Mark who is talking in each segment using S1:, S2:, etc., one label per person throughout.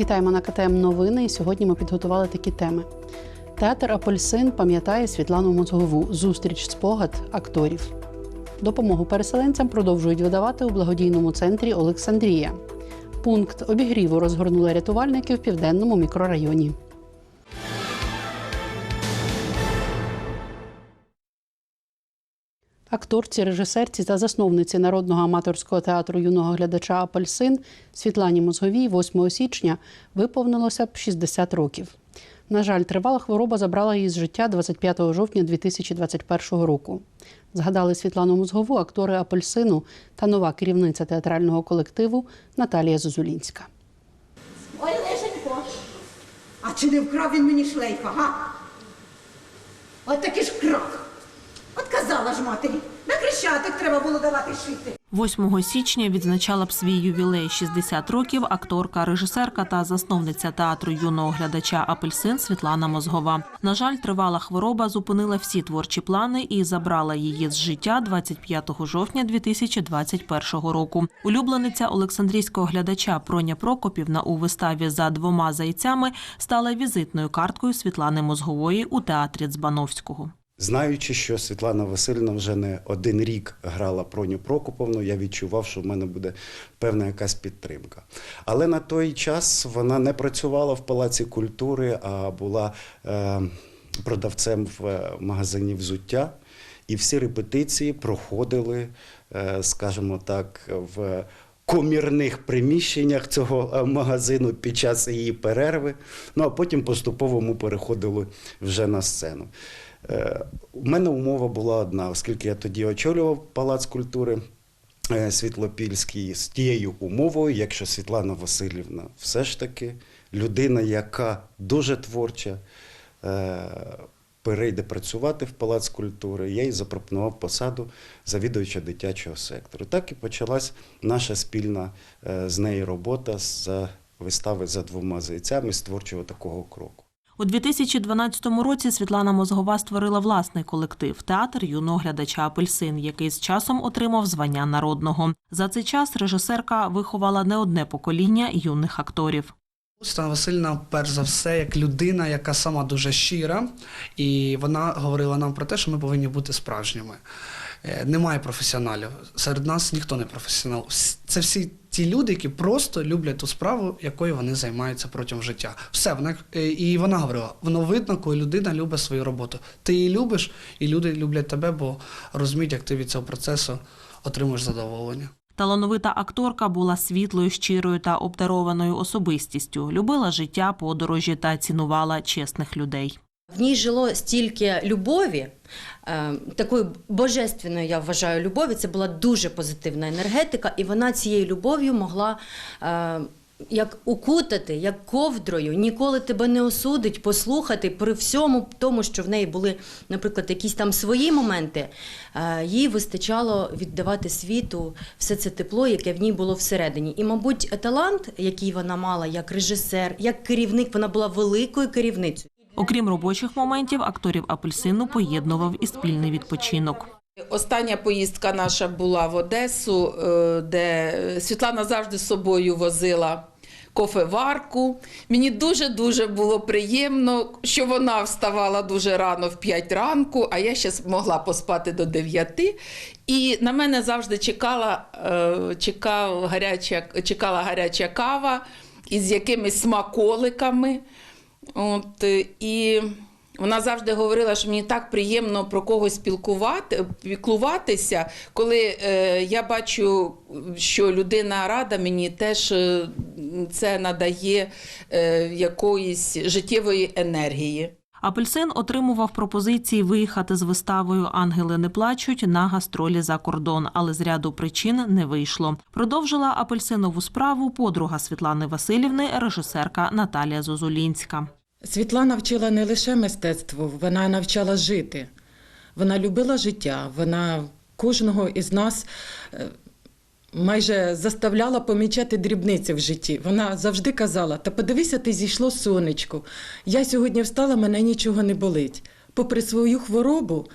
S1: Вітаємо на КТМ новини. І сьогодні ми підготували такі теми. Театр Апельсин пам'ятає Світлану Мозгову. Зустріч спогад акторів. Допомогу переселенцям продовжують видавати у благодійному центрі Олександрія. Пункт обігріву розгорнули рятувальники в південному мікрорайоні. Акторці, режисерці та засновниці народного аматорського театру юного глядача Апельсин Світлані Мозговій 8 січня виповнилося б 60 років. На жаль, тривала хвороба забрала її з життя 25 жовтня 2021 року. Згадали Світлану Мозгову, актори Апельсину та нова керівниця театрального колективу Наталія Зозулінська.
S2: Ой, Лешенько,
S3: А чи не вкрав він мені шлейфа, га? От таки ж крах. От казала ж матері, на хрещатик треба було давати шити.
S4: 8 січня відзначала б свій ювілей 60 років акторка, режисерка та засновниця театру юного глядача Апельсин Світлана Мозгова. На жаль, тривала хвороба зупинила всі творчі плани і забрала її з життя 25 жовтня 2021 року. Улюблениця Олександрійського глядача Проня Прокопівна у виставі за двома зайцями стала візитною карткою Світлани Мозгової у театрі Дзбановського.
S5: Знаючи, що Світлана Васильівна вже не один рік грала Проню Прокоповну, я відчував, що в мене буде певна якась підтримка. Але на той час вона не працювала в Палаці культури, а була е, продавцем в е, магазині взуття. І всі репетиції проходили, е, скажімо так, в комірних приміщеннях цього е, магазину під час її перерви. Ну а потім поступово ми переходили вже на сцену. Е, У мене умова була одна, оскільки я тоді очолював Палац культури е, Світлопільський з тією умовою, якщо Світлана Васильівна все ж таки людина, яка дуже творча, е, перейде працювати в Палац культури, я їй запропонував посаду завідувача дитячого сектору. Так і почалась наша спільна з нею робота з вистави за двома зайцями з творчого такого кроку.
S4: У 2012 році Світлана Мозгова створила власний колектив театр юного глядача Апельсин, який з часом отримав звання народного. За цей час режисерка виховала не одне покоління юних акторів.
S6: Світлана Васильівна, перш за все, як людина, яка сама дуже щира, і вона говорила нам про те, що ми повинні бути справжніми. Е, Немає професіоналів. Серед нас ніхто не професіонал. Це всі ті люди, які просто люблять ту справу, якою вони займаються протягом життя. Все, вона е, і вона говорила: воно видно, коли людина любить свою роботу. Ти її любиш, і люди люблять тебе, бо розуміють, як ти від цього процесу отримуєш задоволення.
S4: Талановита акторка була світлою, щирою та обдарованою особистістю, любила життя, подорожі та цінувала чесних людей.
S2: В ній жило стільки любові, е, такої божественної, я вважаю, любові. Це була дуже позитивна енергетика, і вона цією любов'ю могла. е, Як укутати, як ковдрою, ніколи тебе не осудить, послухати при всьому тому, що в неї були, наприклад, якісь там свої моменти, е, їй вистачало віддавати світу все це тепло, яке в ній було всередині. І, мабуть, талант, який вона мала як режисер, як керівник, вона була великою керівницею.
S4: Окрім робочих моментів, акторів апельсину поєднував і спільний відпочинок.
S7: Остання поїздка наша була в Одесу, е, де Світлана завжди з собою возила кофеварку. Мені дуже-дуже було приємно, що вона вставала дуже рано в 5 ранку, а я ще могла поспати до 9. І на мене завжди чекала, е, чекав гаряча, чекала гаряча кава із якимись смаколиками. От, е, і вона завжди говорила, що мені так приємно про когось спілкувати, піклуватися, коли е, я бачу, що людина рада, мені теж е, це надає е, якоїсь життєвої енергії.
S4: Апельсин отримував пропозиції виїхати з виставою Ангели не плачуть на гастролі за кордон, але з ряду причин не вийшло. Продовжила апельсинову справу подруга Світлани Васильівни, режисерка Наталія Зозулінська.
S8: Світлана вчила не лише мистецтву, вона навчала жити. Вона любила життя, вона кожного із нас е, майже заставляла помічати дрібниці в житті. Вона завжди казала: Та подивися, ти зійшло сонечко. Я сьогодні встала, мене нічого не болить. Попри свою хворобу,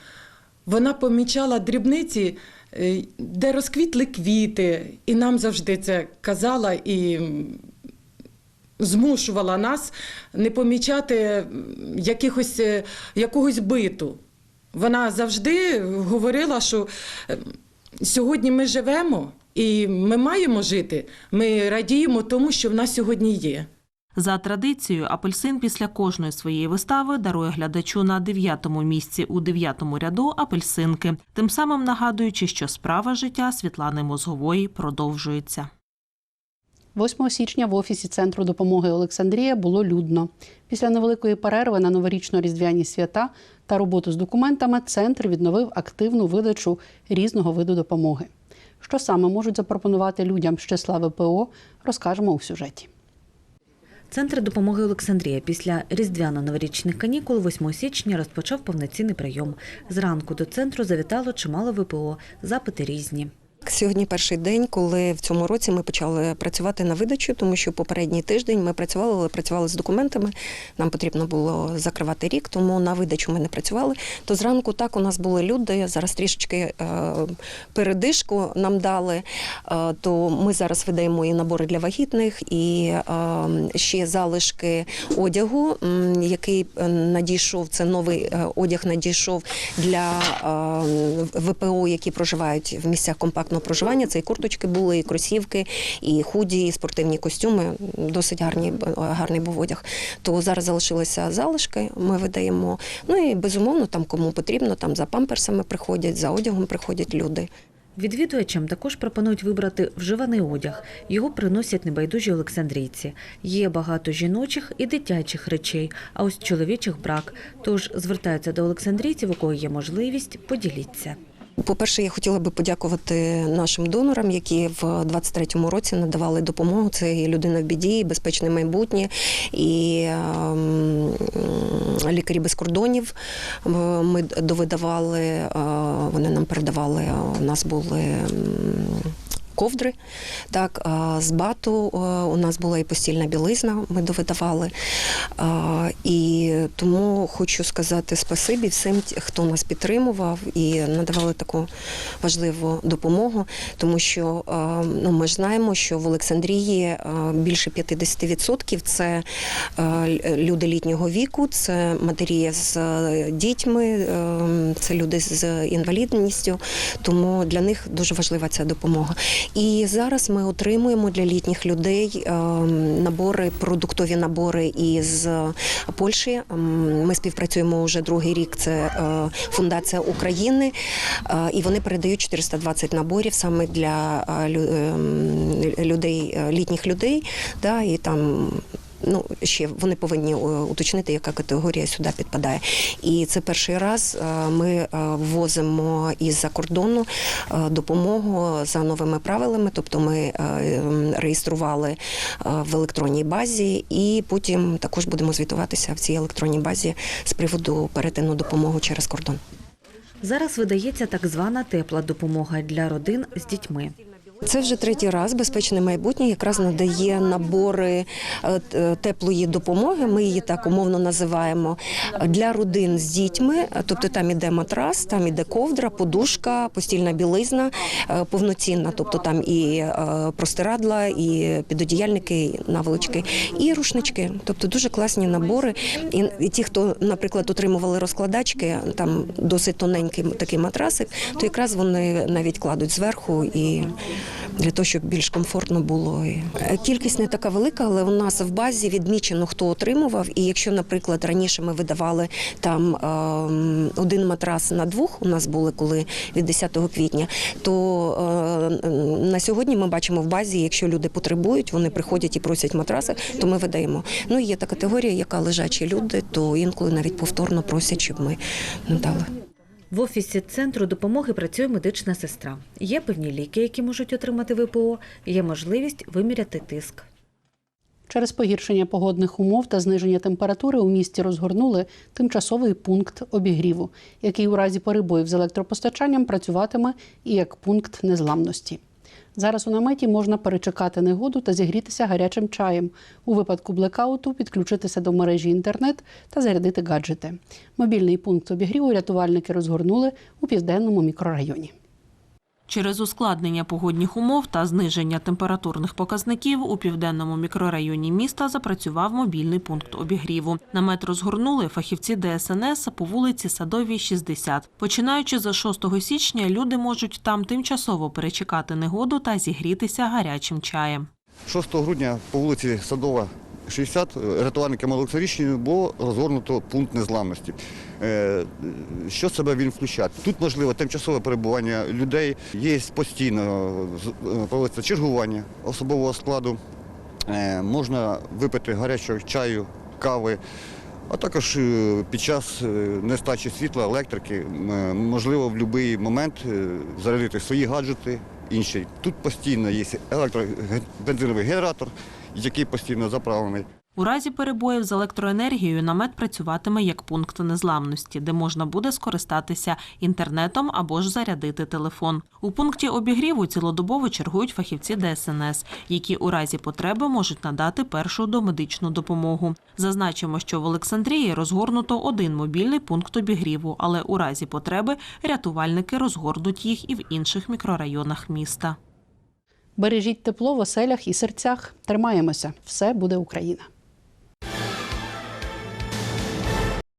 S8: вона помічала дрібниці, е, де розквітли квіти, і нам завжди це казала і змушувала нас не помічати якихось, е, якогось биту. Вона завжди говорила, що е, сьогодні ми живемо і ми маємо жити. Ми радіємо тому, що в нас сьогодні є.
S4: За традицією, апельсин після кожної своєї вистави дарує глядачу на дев'ятому місці у дев'ятому ряду апельсинки, тим самим нагадуючи, що справа життя Світлани Мозгової продовжується.
S1: 8 січня в офісі Центру допомоги Олександрія було людно. Після невеликої перерви на новорічно-різдвяні свята та роботу з документами центр відновив активну видачу різного виду допомоги. Що саме можуть запропонувати людям з числа ВПО, розкажемо у сюжеті.
S9: Центр допомоги Олександрія після різдвяно-новорічних канікул 8 січня розпочав повноцінний прийом. Зранку до центру завітало чимало ВПО, запити різні.
S10: Сьогодні перший день, коли в цьому році ми почали працювати на видачу, тому що попередній тиждень ми працювали, але працювали з документами. Нам потрібно було закривати рік, тому на видачу ми не працювали. То зранку так у нас були люди. Зараз трішечки е, передишку нам дали. Е, то ми зараз видаємо і набори для вагітних, і е, ще залишки одягу, який надійшов. Це новий одяг надійшов для ВПО, які проживають в місцях компактного проживання. Це і курточки були, і кросівки, і худі, і спортивні костюми. Досить гарні, гарний був одяг. То зараз залишилися залишки. Ми видаємо. Ну і безумовно, там кому потрібно, там за памперсами приходять, за одягом приходять люди.
S9: Відвідувачам також пропонують вибрати вживаний одяг. Його приносять небайдужі олександрійці. Є багато жіночих і дитячих речей, а ось чоловічих брак. Тож звертаються до олександрійців, у кого є можливість, поділіться.
S10: По-перше, я хотіла би подякувати нашим донорам, які в 23-му році надавали допомогу. Це і людина в біді, і безпечне майбутнє, і ем, лікарі без кордонів. Ми довидавали, е, вони нам передавали. е, У нас були. Ковдри, так, з бату е, у нас була і постільна білизна, ми довидавали. І тому хочу сказати спасибі всім, хто нас підтримував і надавали таку важливу допомогу, тому що ну, ми ж знаємо, що в Олександрії е, більше 50% це е, люди літнього віку, це матері з дітьми, е, це люди з інвалідністю, тому для них дуже важлива ця допомога. І зараз ми отримуємо для літніх людей е, набори, продуктові набори із Польщі. Ми співпрацюємо вже другий рік. Це е, фундація України, е, і вони передають 420 наборів саме для е, ем, людей, е, літніх людей. Да, і там Ну, ще вони повинні е, уточнити, яка категорія сюди підпадає. І це перший раз е, ми е, ввозимо із-за кордону допомогу за новими правилами. Тобто ми реєстрували в електронній базі, і потім також будемо звітуватися в цій електронній базі з приводу перетину допомоги через кордон.
S9: Зараз видається так звана тепла допомога для родин з дітьми.
S10: Це вже третій раз безпечне майбутнє якраз надає набори е, теплої допомоги. Ми її так умовно називаємо для родин з дітьми. Тобто там іде матрас, там іде ковдра, подушка, постільна білизна е, повноцінна. Тобто там і е, простирадла, і підодіяльники, і наволочки, і рушнички. Тобто дуже класні набори. І ті, хто, наприклад, отримували розкладачки, там досить тоненький такий матрасик, то якраз вони навіть кладуть зверху і для того, щоб більш комфортно було. Е, Кількість не така велика, але у нас в базі відмічено, хто отримував. І якщо, наприклад, раніше ми видавали там ем, один матрас на двох, у нас були коли від 10 квітня, то е, на сьогодні ми бачимо в базі, якщо люди потребують, вони приходять і просять матраси, то ми видаємо. Ну і є та категорія, яка лежачі люди, то інколи навіть повторно просять, щоб ми надали.
S9: В офісі центру допомоги працює медична сестра. Є певні ліки, які можуть отримати ВПО, є можливість виміряти тиск.
S1: Через погіршення погодних умов та зниження температури у місті розгорнули тимчасовий пункт обігріву, який у разі перебоїв з електропостачанням працюватиме і як пункт незламності. Зараз у наметі можна перечекати негоду та зігрітися гарячим чаєм. У випадку блекауту підключитися до мережі інтернет та зарядити гаджети. Мобільний пункт обігріву рятувальники розгорнули у південному мікрорайоні.
S4: Через ускладнення погодних умов та зниження температурних показників у південному мікрорайоні міста запрацював мобільний пункт обігріву. Намет розгорнули фахівці ДСНС по вулиці Садовій, 60. Починаючи з 6 січня, люди можуть там тимчасово перечекати негоду та зігрітися гарячим чаєм.
S11: 6 грудня по вулиці Садова, 60, рятувальниками Олексарічною було розгорнуто пункт незламності. Е, Що себе він включає? Тут можливо тимчасове перебування людей, є постійно е, проводиться чергування особового складу, Е, можна випити гарячого чаю, кави. А також е, під час е, нестачі світла, електрики, е, можливо в будь-який момент е, зарядити свої гаджети, інші. Тут постійно є електробензиновий генератор, який постійно заправлений.
S4: У разі перебоїв з електроенергією намет працюватиме як пункт незламності, де можна буде скористатися інтернетом або ж зарядити телефон. У пункті обігріву цілодобово чергують фахівці ДСНС, які у разі потреби можуть надати першу домедичну допомогу. Зазначимо, що в Олександрії розгорнуто один мобільний пункт обігріву, але у разі потреби рятувальники розгорнуть їх і в інших мікрорайонах міста.
S1: Бережіть тепло в оселях і серцях. Тримаємося. Все буде Україна.